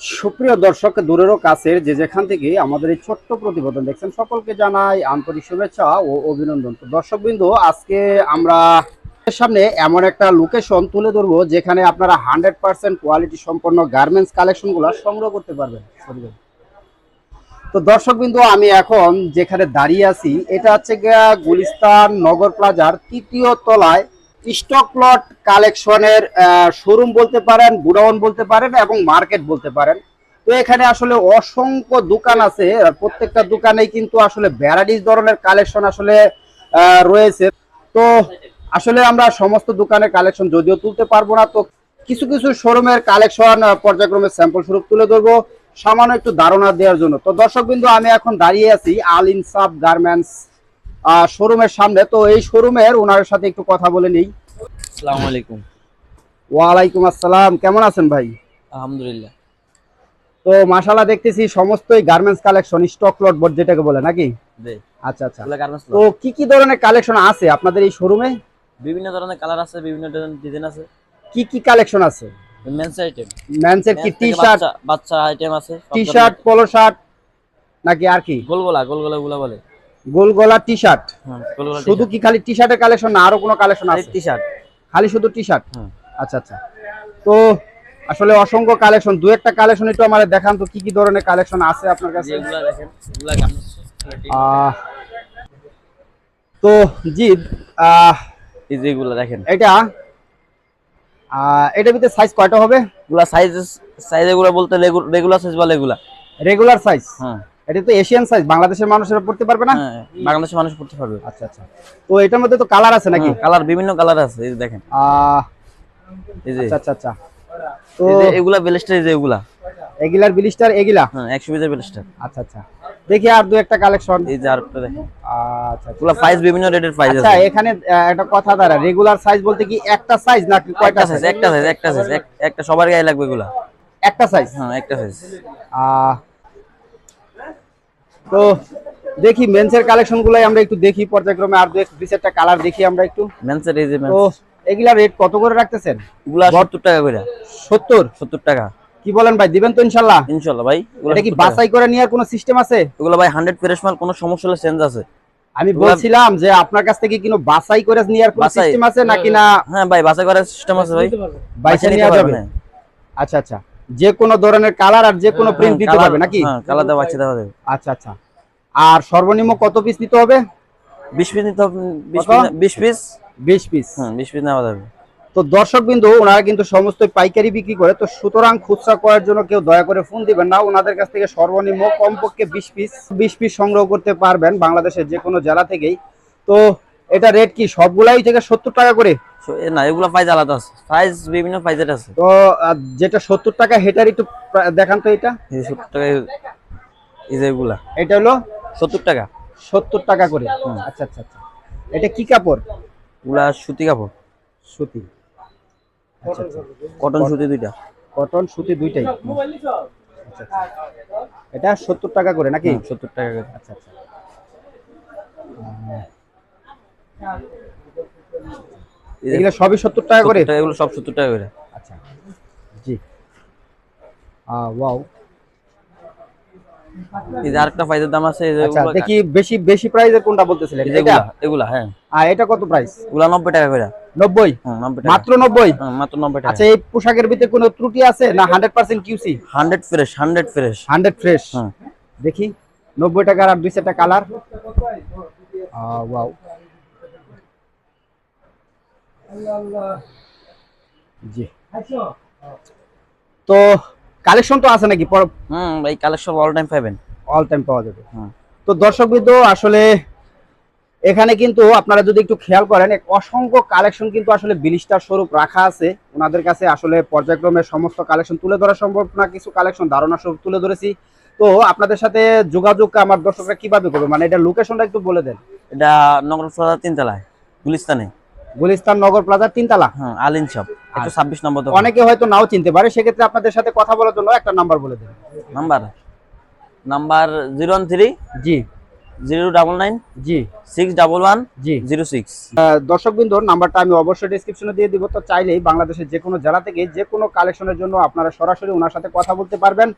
সুপ্রিয় দর্শক, দূরেরও কাছের যে যেখান থেকে আমাদের এই ছোট্ট প্রতিবেদন দেখছেন, সকলকে জানাই আন্তরিক শুভেচ্ছা ও অভিনন্দন। তো দর্শক বিন্দু আজকে আমরা সামনে এমন একটা লোকেশন তুলে ধরবো যেখানে আপনারা হান্ড্রেড পার্সেন্ট কোয়ালিটি সম্পন্ন গার্মেন্টস কালেকশনগুলো সংগ্রহ করতে পারবেন। তো দর্শক বিন্দু আমি এখন যেখানে দাঁড়িয়ে আছি, এটা হচ্ছে গুলিস্তান নগর প্লাজার তৃতীয় তলায় স্টক প্লট কালেকশনের শোরুম বলতে পারেন, গুডাউন বলতে পারেন এবং মার্কেট বলতে পারেন। তো এখানে আসলে অসংখ্য দোকান আছে প্রত্যেকটা দোকানেই কিন্তু আসলে ভ্যারাইটিস ধরনের কালেকশন আসলে রয়েছে। তো আসলে আমরা সমস্ত দোকানের কালেকশন যদিও তুলতে পারব না, তো কিছু কিছু শোরুমের কালেকশন পর্যায়ক্রমে স্যাম্পল স্বরূপ তুলে ধরবো, সামান্য একটু ধারণা দেওয়ার জন্য। তো দর্শক বিন্দু আমি এখন দাঁড়িয়ে আছি আল ইনসাফ গার্মেন্টস শোরুমের সামনে। তো এই শোরুমের ওনার সাথে একটু কথা বলে নিই। আসসালামু আলাইকুম। ওয়ালাইকুম আসসালাম। কেমন আছেন ভাই? আলহামদুলিল্লাহ। তো মাশাআল্লাহ দেখতেছি সমস্তই garments collection stock lot board যেটাকে বলে নাকি? আচ্ছা আচ্ছা। তো কি কি ধরনের কালেকশন আছে আপনাদের এই শোরুমে বিভিন্ন ধরনের কালার আছে বিভিন্ন ধরনের ডিজাইন আছে। কি কি কালেকশন আছে? মেন্স আইটেম মেন্সের কি টি শার্ট বাচ্চা আইটেম আছে টি-শার্ট পোলো শার্ট নাকি আর কি? গোলগোলা গোলগোলা গুলা বলে। গোল গলা টি শার্ট শুধু কি খালি টি শার্টের কালেকশন না আরও কোনো কালেকশন আছে? টি শার্ট খালি শুধু টি শার্ট আচ্ছা আচ্ছা। তো আসলে অসংখ্য কালেকশন দু একটা কালেকশন একটু আমাদের দেখান তো কি কি ধরনের কালেকশন আছে আপনার কাছে? যেগুলা তো জি এই দেখেন। এটা এটার ভিতরে সাইজ কয়টা হবে? এগুলা সাইজ সাইজ এগুলা বলতে রেগুলার সাইজ বলে এগুলা রেগুলার সাইজ হ্যাঁ। এটা তো এশিয়ান সাইজ বাংলাদেশের মানুষেরা পড়তে পারবে না? হ্যাঁ বাংলাদেশের মানুষ পড়তে পারবে। আচ্ছা আচ্ছা। তো এটার মধ্যে তো কালার আছে নাকি? কালার বিভিন্ন কালার আছে এই দেখেন। এই যে। আচ্ছা আচ্ছা আচ্ছা। তো এই যে এগুলা বেলেস্টার এই যে এগুলা। এগিলার বিলিস্টার এগিলা? হ্যাঁ একশো পিসের বেলেস্টার। আচ্ছা আচ্ছা। দেখি আর দু একটা কালেকশন এই যে আরেকটা দেখেন। আচ্ছা আচ্ছা। এগুলা প্রাইস বিভিন্ন রেটের প্রাইস আচ্ছা এখানে একটা কথা দাঁড়া। রেগুলার সাইজ বলতে কি একটা সাইজ নাকি কয়টা সাইজ সাইজ একটা সাইজ একটা সাইজ একটা সবার গায়ে লাগবে এগুলা। একটা সাইজ হ্যাঁ একটা সাইজ আহ, তো দেখি মেন্সের কালেকশন গুলাই আমরা একটু দেখি পর্যায়ক্রমে আর দুই চারটা কালার দেখি আমরা একটু। মেন্সের এই যে তো এগুলা রেট কত করে রাখতেছেন? এগুলা সত্তর টাকা করে। সত্তর? সত্তর টাকা। কি বলেন ভাই দিবেন তো ইনশাল্লাহ? ইনশাল্লাহ ভাই এটা কি 70 বাছাই করে নেওয়ার কোনো সিস্টেম আছে? এগুলা ভাই হান্ড্রেড ফ্রেশ মাল কোনো সমস্যা হলে চেঞ্জ আছে। আমি বলছিলাম যে আপনার কাছ থেকে কোনো বাছাই করে নেওয়ার কোনো সিস্টেম আছে নাকি না? হ্যাঁ ভাই বাছাই করার সিস্টেম আছে ভাই। বাইসে নিতে নেওয়া যাবে? পারবেন। আচ্ছা আচ্ছা। যে কোনো ধরনের কালার আর যে কোনো প্রিন্ট দিতে পারবে নাকি? হ্যাঁ কালার দেওয়া বাচ্চা দেওয়া যাবে আচ্ছা আচ্ছা। আর সর্বনিম্ন কত পিস নিতে হবে? বিশ পিস নিতে হবে বিশ কত? পিস বিশ পিস হ্যাঁ বিশ পিস নেওয়া যাবে। তো দর্শক বিন্দু ওনারা কিন্তু সমস্ত পাইকারি বিক্রি করে তো সুতরাং খুচরা করার জন্য কেউ দয়া করে ফোন দিবেন না। ওনাদের কাছ থেকে সর্বনিম্ন কমপক্ষে বিশ পিস বিশ পিস সংগ্রহ করতে পারবেন বাংলাদেশের যে কোনো জেলা থেকেই। তো এটা রেট কি? সবগুলাই থেকে সত্তর টাকা করে? না এগুলা প্রাইস আলাদা আছে। প্রাইস বিভিন্ন প্রাইজের আছে। তো যেটা সত্তর টাকা হেটার একটু দেখান তো এটা। এই সত্তর টাকা এই যে এটা হলো সত্তর টাকা। সত্তর টাকা করে। আচ্ছা আচ্ছা আচ্ছা। এটা কি কাপড়? এগুলা সুতি কাপড়। সুতি। আচ্ছা আচ্ছা। কটন সুতি দুইটা। কটন সুতি দুইটাই। আচ্ছা আচ্ছা। এটা সত্তর টাকা করে নাকি? সত্তর টাকা করে। আচ্ছা আচ্ছা। এগুলো সবই সত্তর টাকা করে? 70 এগুলো সব সত্তর টাকা করে। আচ্ছা। জি। ওয়াও। এই যে আরেকটা প্রাইজের দাম আছে এই যে আচ্ছা দেখি বেশি বেশি প্রাইসের কোনটা বলতেছিলেন? এটা? এগুলা হ্যাঁ। আর এটা কত প্রাইস? এগুলা নব্বই টাকা করে। নব্বই? হ্যাঁ নব্বই টাকা। মাত্র নব্বই? হ্যাঁ, মাত্র নব্বই টাকা। আচ্ছা এই পোশাকের ভিতরে কোনো ত্রুটি আছে না hundred percent QC? Hundred fresh hundred fresh. Hundred fresh. হ্যাঁ। দেখি নব্বই টাকার আর দুই চারটা কালার। ওয়াও। জি। তো কালেকশন তো আছে নাকি? হুম এই কালেকশন অল টাইম পাবেন। অল টাইম পাওয়া যাবে। হুম তো দর্শকবৃন্দ আসলে এখানে কিন্তু আপনারা যদি একটু খেয়াল করেন অসংখ্য কালেকশন কিন্তু আসলে বিলিস্টার স্বরূপ রাখা আছে। ওনাদের কাছে আসলে পর্যায়ক্রমে সমস্ত কালেকশন তুলে ধরা সম্ভব না কিছু কালেকশন ধারণা স্বরূপ তুলে ধরেছি। তো আপনাদের সাথে যোগাযোগ আমার দর্শকরা কীভাবে করবে? মানে এটা লোকেশনটা একটু বলে দেন। এটা নগর তিনতলায় গুলিস্তানে। গুলিস্তান নগর প্লাজা তিনতলা। হ্যাঁ আলিন শপ একশো ছাব্বিশ নম্বর দোকান। অনেকে হয়তো নাও চিনতে পারে সেক্ষেত্রে আপনাদের সাথে কথা বলার জন্য একটা নাম্বার বলে দেন number? Number zero one three জি। জিরো ডাবল নাইন জি। সিক্স ডাবল ওয়ান জি। Zero six. দর্শক বিন্দুর নাম্বারটা আমি অবশ্যই ডিসক্রিপশনে দিয়ে দিব। তো চাইলেই বাংলাদেশের যে কোনো জেলা থেকে যে কোনো কালেকশনের জন্য আপনারা সরাসরি ওনার সাথে কথা বলতে পারবেন।